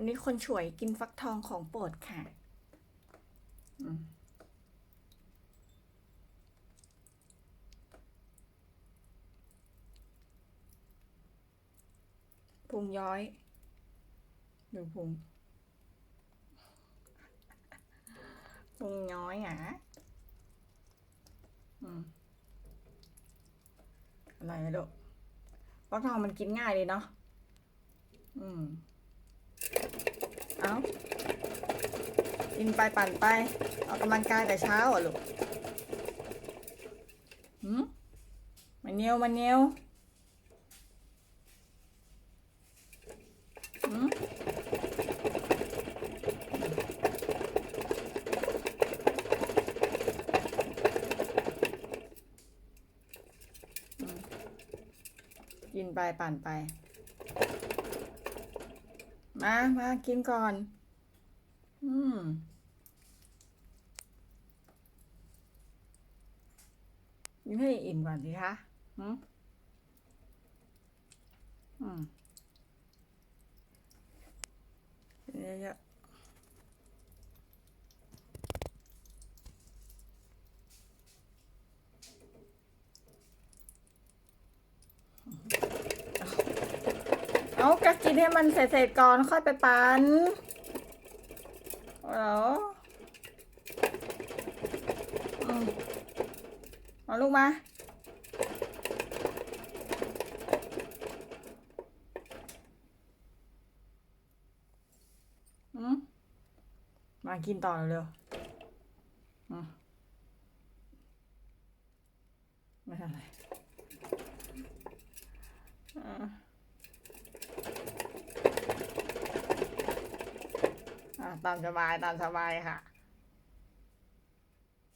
วันนี้คนช่วยกินฟักทองของโปรดค่ะพุงย้อยดูพุงพุงย้อยอะอืมอะไรนะลูกฟักทองมันกินง่ายเลยเนาะอืม เอากินไปปั่นไป ออกกำลังกายแต่เช้าอะลูกหืมมันเนียวมันเนียวหืมกินไปปั่นไป มา มากินก่อน อืม กินให้อิ่มก่อนสิคะอืมอืมกินเยอะๆ เอาก็กินให้มันเสร็จๆก่อนค่อยไปปันเหรออืมเอาลูกมาอืมมากินต่อเร็วๆอืมไม่ทำอะไรอ่าอ่า ตามสบายตามสบายค่ะ